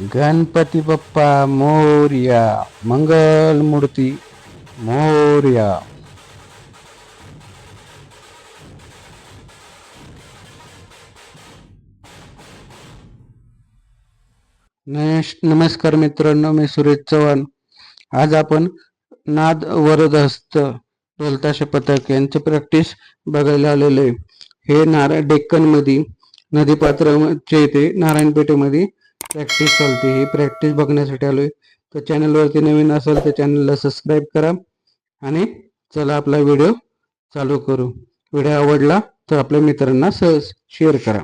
गणपती बाप्पा मोर्या मंगल मूर्ती मोर्या. नमस्कार मित्रांनो मी सुरेश चव्हाण. आज आपण नाद वरदहस्त ढोलताशे पथक यांचे प्रॅक्टिस बघायला आलेलो आहे. हे नारा डेक्कनमध्ये नदीपात्राचे इथे नारायणपेठेमध्ये प्रॅक्टिस चालते. ही प्रॅक्टिस बघण्यासाठी आलोय. तर चॅनलवरती नवीन असेल तर चॅनलला सबस्क्राईब करा. आणि चला आपला व्हिडिओ चालू करू. व्हिडिओ आवडला तर आपल्या मित्रांना सहज शेअर करा.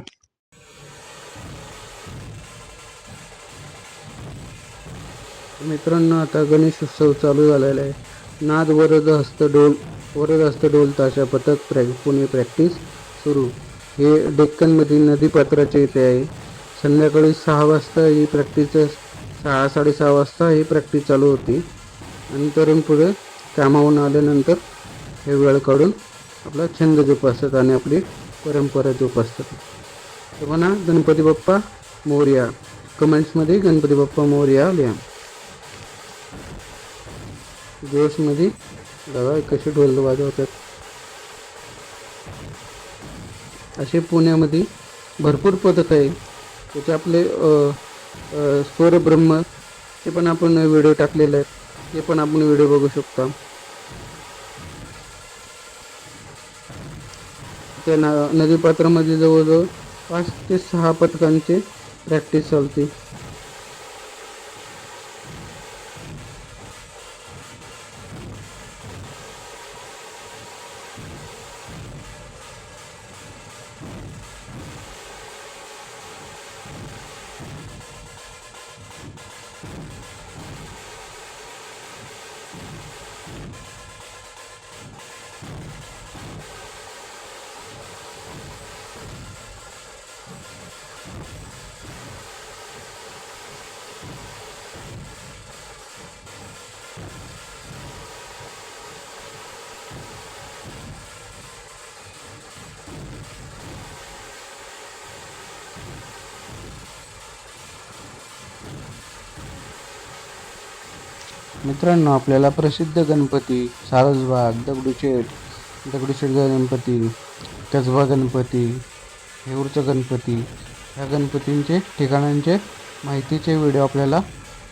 मित्रांनो आता गणेश उत्सव चालू झालेला आहे. नाद वरद हस्त डोल वरद हस्त डोल ताशा पथक प्रॅ पुणे प्रॅक्टिस सुरू. हे डेक्कनमधील नदीपात्राच्या इथे आहे. संध्याकाळी सहा वाजता ही प्रॅक्टिस सहा साडेसहा वाजता ही प्रॅक्टिस चालू होती. आणि तरुण पुढे कामावून आल्यानंतर हे वेळ काढून आपला छंद जोपासतात आणि आपली परंपरा जोपासतात तर म्हणा गणपती बाप्पा मोर्या कमेंट्समध्ये गणपती बाप्पा मोर्या लिहा. जोशमध्ये बघा कसे ढोल वाजवतात. असे पुण्यामध्ये भरपूर पथक आहे. त्याचे आपले अ, स्वरब्रह्म ते पण आपण व्हिडिओ टाकलेले आहेत. ते पण आपण व्हिडिओ बघू शकता. त्या ना नदीपात्रामध्ये जवळजवळ पाच ते सहा पथकांचे प्रॅक्टिस चालते. मित्रांनो आपल्याला प्रसिद्ध गणपती सारसबाग दगडूशेठ दगडूशेठ गणपती कसबा गणपती हेऊरचा गणपती ह्या गणपतींचे ठिकाणांचे माहितीचे व्हिडिओ आपल्याला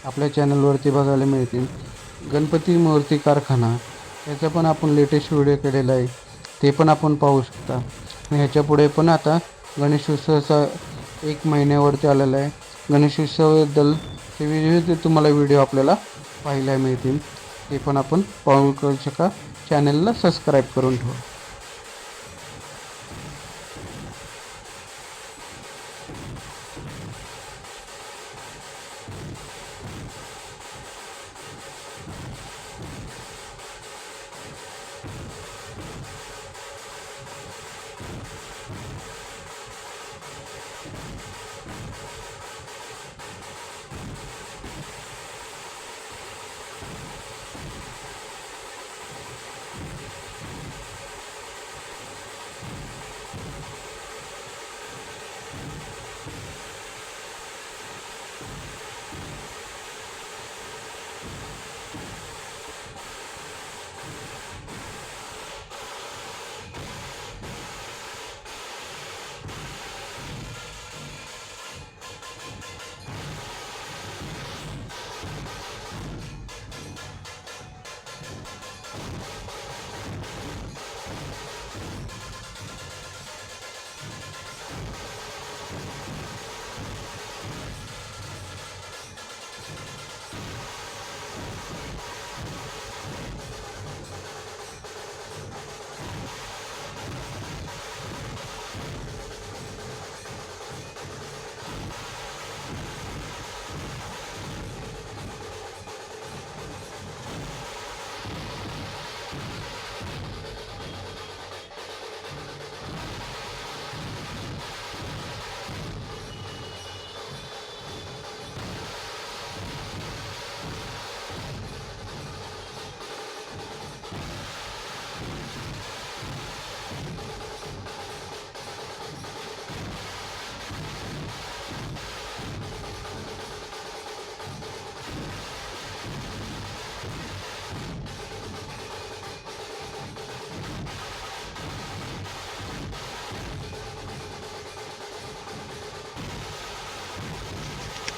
आपल्या चॅनलवरती बघायला मिळतील. गणपती मूर्ती कारखाना याचा पण आपण लेटेस्ट व्हिडिओ केलेला आहे. ते पण आपण पाहू शकता. आणि ह्याच्या पुढे पण आता गणेशोत्सवाचा एक महिन्यावरती आलेला आहे. गणेशोत्सवाबद्दल ते विविध तुम्हाला व्हिडिओ आपल्याला पाहायला मिळतील. ते पण आपण पाहू करू शका चॅनलला सबस्क्राईब करून ठेवा.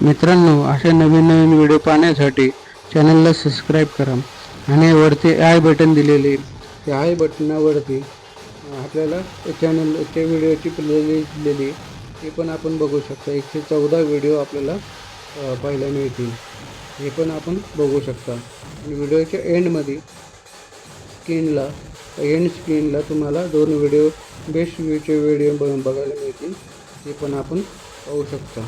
मित्रांनो अशा नवीन नवीन व्हिडिओ पाहण्यासाठी चॅनलला सबस्क्राईब करा आणि वरती आय बटन दिलेले त्या आय बटनावरती आपल्याला चॅनल त्या व्हिडिओची प्लेलिस्ट दिलेली ते पण आपण बघू शकता. एकशे चौदा व्हिडिओ आपल्याला पाहायला मिळतील. हे पण आपण बघू शकता. आणि व्हिडिओच्या एंडमध्ये स्क्रीनला एंड स्क्रीनला तुम्हाला दोन व्हिडिओ बेस्ट व्ह्यूचे व्हिडिओ बघ बघायला मिळतील. ते पण आपण पाहू शकता.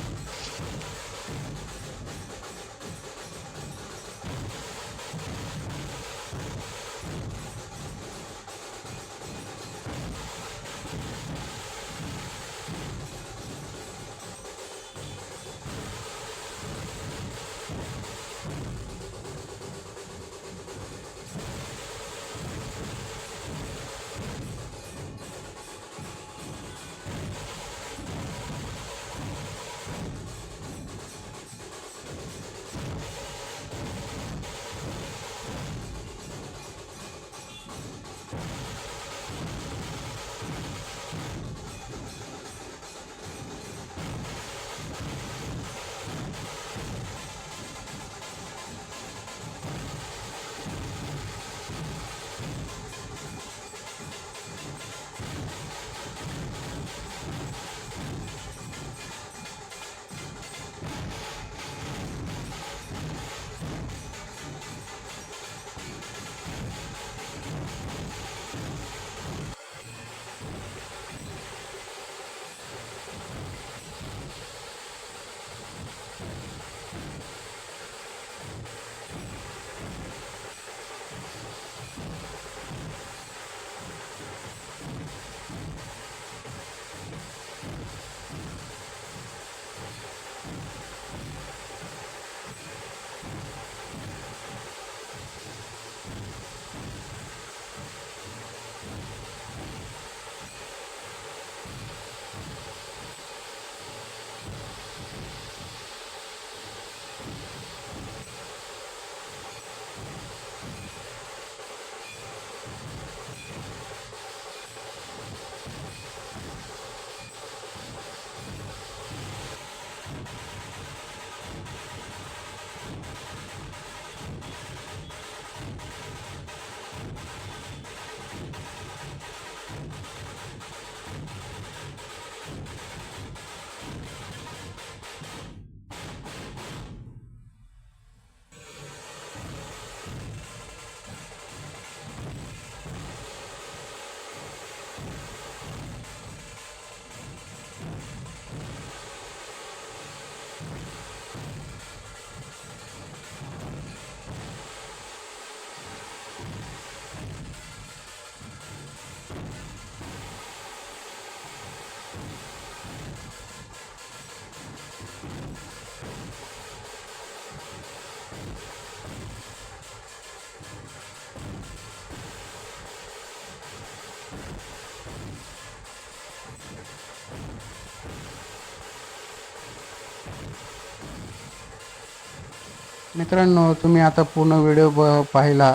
मित्रांनो तुम्ही आता पूर्ण व्हिडिओ ब पाहिला.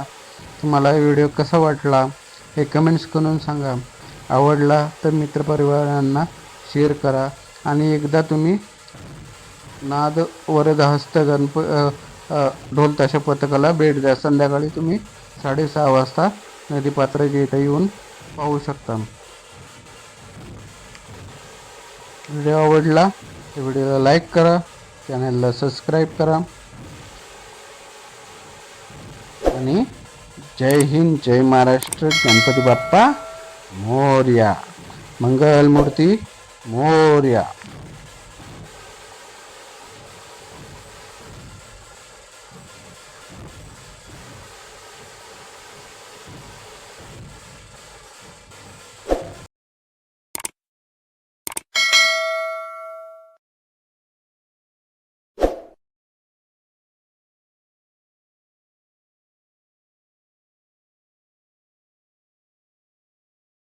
तुम्हाला व्हिडिओ कसा वाटला हे कमेंट्स करून सांगा. आवडला तर मित्रपरिवारांना शेअर करा आणि एकदा तुम्ही नाद वरद हस्त गणप ढोल ताशा पथकाला भेट द्या. संध्याकाळी तुम्ही साडेसहा वाजता नदीपात्राच्या इथं येऊन पाहू शकता. व्हिडिओ आवडला तर व्हिडिओला लाईक करा चॅनलला सबस्क्राईब करा. आणि जय हिंद जय महाराष्ट्र गणपती बाप्पा मोर्या. मंगलमूर्ती मोर्या.